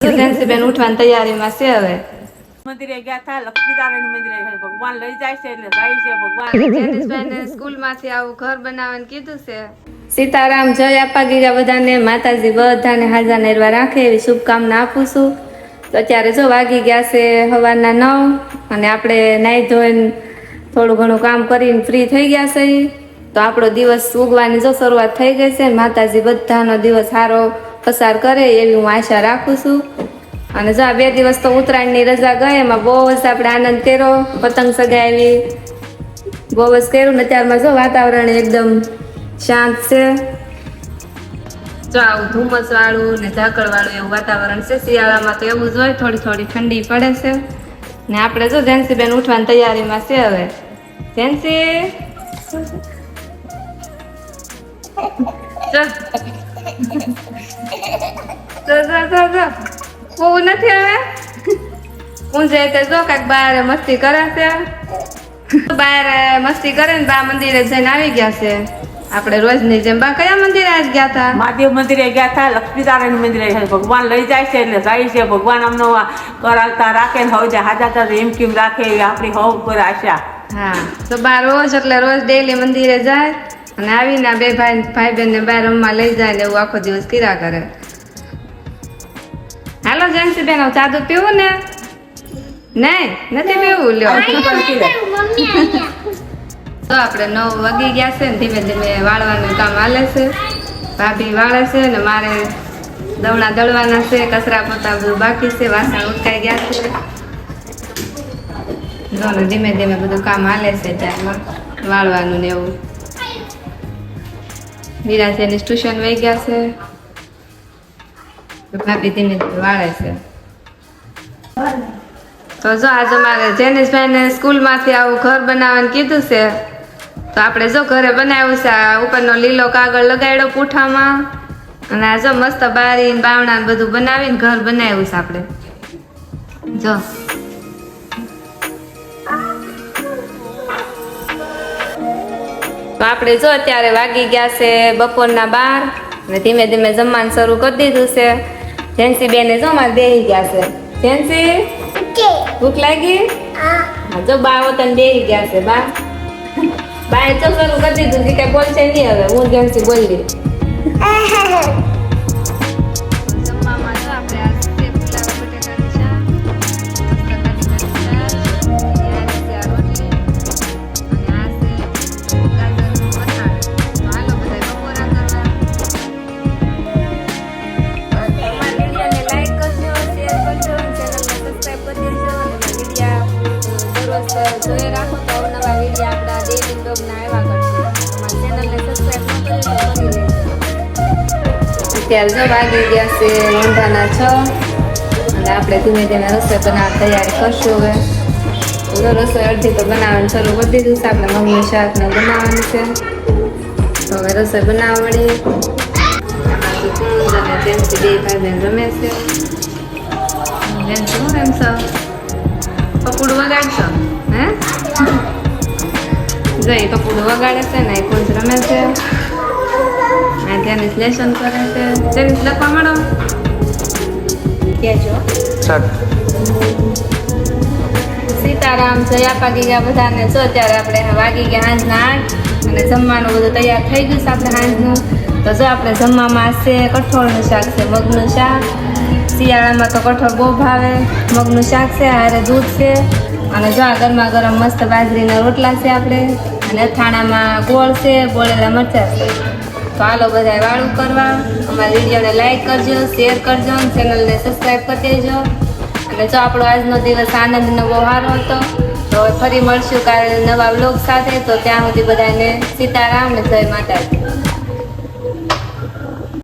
બેન ઉઠવાની તૈયારીમાં છે હવે મંદિરે ગયા હતા લક્ષ્મીનારાયણ મંદિરે ભગવાન લઈ જાય છે એટલે જાય છે ભગવાન જેનિસભાઈને સ્કૂલમાંથી આવું ઘર બનાવવાનું કીધું છે સીતારામ જય આપા ગીરા બધાને માતાજી બધાને હાજર નેરવા રાખે એવી શુભકામના આપું છું તો અત્યારે જો વાગી ગયા છે સવારના નવ અને આપણે નાહી ધોઈને થોડું ઘણું કામ કરીને ફ્રી થઈ ગયા છે તો આપણો દિવસ ઉગવાની જો શરૂઆત થઈ ગઈ છે માતાજી બધાનો દિવસ સારો પસાર કરે એવી હું આશા રાખું છું. અને જો આ બે દિવસ તો ઉત્તરાયણની રજા ગઈ, એમાં બહુ જ આપણે આનંદ કર્યો, પતંગ સગાવી બહુ જ કર્યું ને ત્યારમાં જો વાતાવરણ એકદમ શાંત છે. જો આવું ધુમ્મસ વાળું ને ઝાકળ વાળું એવું વાતાવરણ છે, શિયાળામાં તો એવું જ હોય, થોડી થોડી ઠંડી પડે છે. ને આપણે જો જેન્સી બેન ઉઠવાની તૈયારીમાં છે હવે. જેન્સી જો જો જો જો જો. બહુ નથી હવે? હું જાય તે જો કાંઈક બહાર મસ્તી કરે છે. બહાર મસ્તી કરે ને બા મંદિરે જઈને આવી ગયા છે. આપણે રોજની જેમ બા કયા મંદિરે આજ ગયા હતા? મહાદેવ મંદિરે ગયા હતા લક્ષ્મીનારાયણ મંદિરે. ભગવાન લઈ જાય છે એટલે જાય છે. ભગવાન અમનો કરાવતા રાખે ને હવે હાજા તા એમ કેમ રાખે આપણી હવ ઉપર આશા. હા તો બા રોજ એટલે રોજ ડેલી મંદિરે જાય. અને આવીને બે ભાઈ ભાઈ બેન ને બહાર રમવા લઈ જાય ને એવું આખો દિવસ કર્યા કરે. હાલો જેન્સી બેન ચા દૂધ પીવું ને? નહીં નથી પીવું લ્યો. તો આપણે નવ વાગી ગયા છે ને ધીમે ધીમે વાળવાનું કામ હાલે છે. ભાભી વાળે છે ને મારે દવણા દળવાના છે કચરા પોતા બધું બાકી છે વાસણ ઉટકાઈ ગયા છે. ધીમે ધીમે બધું કામ હાલે છે ત્યારમાં વાળવાનું ને એવું. વીરા છે ટ્યુશન વહી ગયા છે ભાભી ધીમે ધીમે વાળે છે તો જો આજે મારે જેનિસભાઈને સ્કૂલમાંથી આવું ઘર બનાવવાનું કીધું છે તો આપણે જો ઘરે બનાવ્યું છે આ ઉપરનો લીલો કાગળ લગાડ્યો પૂઠામાં અને આ જો મસ્ત બારી બાવણા બધું બનાવીને ઘર બનાવ્યું છે આપણે જો તો આપણે જો અત્યારે વાગી ગયા છે બપોરના બાર અને ધીમે ધીમે જમવાનું શરૂ કરી દીધું છે. જેન્સી બેને જો મારે બેહી ગયા છે. જેન્સી ભૂખ લાગી? હા. જો બા વતન બેહી ગયા છે બા. બાએ તો શરૂ કરી દીધું કે કઈ બોલશે નહીં હવે. હું જેન્સી બોલી. દરરોજ જોઈ રાખો તો અવનવા વિડીયા આપણા લેજો. અત્યારે જો વાગી ગયા છે ઊંધાના છ. અને આપણે ધીમે ધીમે રસોઈ બનાવવા તૈયારી કરશું હવે. રસોઈ અડધી તો બનાવવાનું શરૂ કરી દીધું છે. આપણે મમ્મી શાકને બનાવવાનું છે. તો હવે રસોઈ બનાવડી કુંજ બે ભાઈ બહેન રમે છે. બેન શું રમશો? પકુડું વગાડશો? હે? જઈ પકુડું વગાડે છે ને કુંજ રમે છે. આ જેનિસ લેસન કરે છે. જેનિસ લખવા મળો. કહેજો સીતારામ જયા પાકી ગયા બધાને. જો અત્યારે આપણે વાગી ગયા સાંજના આઠ અને જમવાનું બધું તૈયાર થઈ ગયું છે આપણે સાંજનું તો જો આપણે જમવામાં છે કઠોળનું શાક છે મગનું શાક. શિયાળામાં તો કઠોળ બહુ ભાવે. મગનું શાક છે, હારે દૂધ છે. અને જો આ ગરમા ગરમ મસ્ત બાજરીના રોટલા છે આપણે. અને અથાણામાં ગોળ છે, બોળેલા મરચાં છે. તો હાલો બધાય વાળું કરવા. અમારા વિડીયોને લાઇક કરજો, શેર કરજો અને ચેનલને સબસ્ક્રાઈબ કરી દેજો. અને જો આપણો આજનો દિવસ આનંદનો બહુ સારો હતો, તો ફરી મળશું કાલે નવા બ્લોગ સાથે. તો ત્યાં સુધી બધાને સીતારામ ને જય માતાજી.